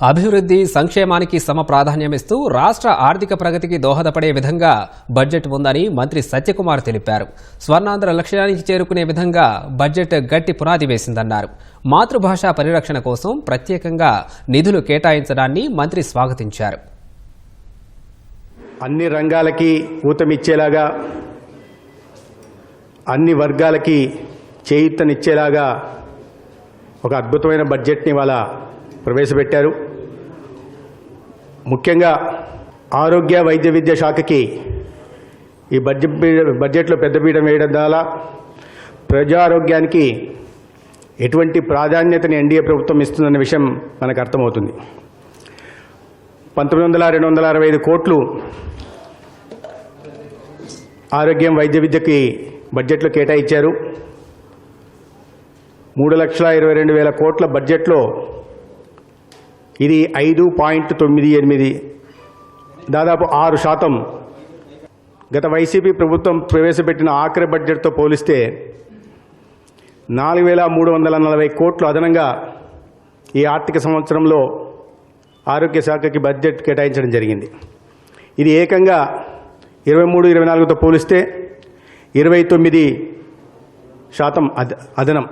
అభివృద్ధి సంక్షేమానికి సమ ప్రాధాన్యమిస్తూ రాష్ట్ర ఆర్థిక ప్రగతికి దోహదపడే విధంగా బడ్జెట్ ఉందని మంత్రి సత్యకుమార్ తెలిపారు. స్వర్ణాంధ్ర లక్ష్యానికి చేరుకునే విధంగా బడ్జెట్ గట్టి పునాది వేసిందన్నారు. మాతృభాషా పరిరక్షణ కోసం ప్రత్యేకంగా నిధులు కేటాయించడాన్ని మంత్రి స్వాగతించారు. అన్ని రంగాలకి ఊతమిచ్చేలాగా అన్ని వర్గాలకి చేయూతనిచ్చేలాగా ఒక అద్భుతమైన బడ్జెట్ని ఇవాళ ప్రవేశపెట్టారు. ముఖ్యంగా ఆరోగ్య వైద్య విద్య శాఖకి ఈ బడ్జెట్ బడ్జెట్లో పెద్దపీఠం వేయడం ద్వారా ప్రజారోగ్యానికి ఎటువంటి ప్రాధాన్యతని ఎన్డీఏ ప్రభుత్వం ఇస్తుందన్న విషయం మనకు అర్థమవుతుంది. పంతొమ్మిది వందల రెండు వందల అరవై ఐదు కోట్లు ఆరోగ్యం వైద్య విద్యకి బడ్జెట్లో కేటాయించారు. మూడు లక్షల ఇరవై రెండు వేల కోట్ల బడ్జెట్లో ఇది ఐదు పాయింట్ తొమ్మిది ఎనిమిది. దాదాపు ఆరు శాతం. గత వైసీపీ ప్రభుత్వం ప్రవేశపెట్టిన ఆఖరి బడ్జెట్తో పోలిస్తే నాలుగు వేల మూడు వందల నలభై కోట్లు అదనంగా ఈ ఆర్థిక సంవత్సరంలో ఆరోగ్య శాఖకి బడ్జెట్ కేటాయించడం జరిగింది. ఇది ఏకంగా ఇరవై మూడు ఇరవై నాలుగుతో పోలిస్తే ఇరవై తొమ్మిది శాతం అద అదనం.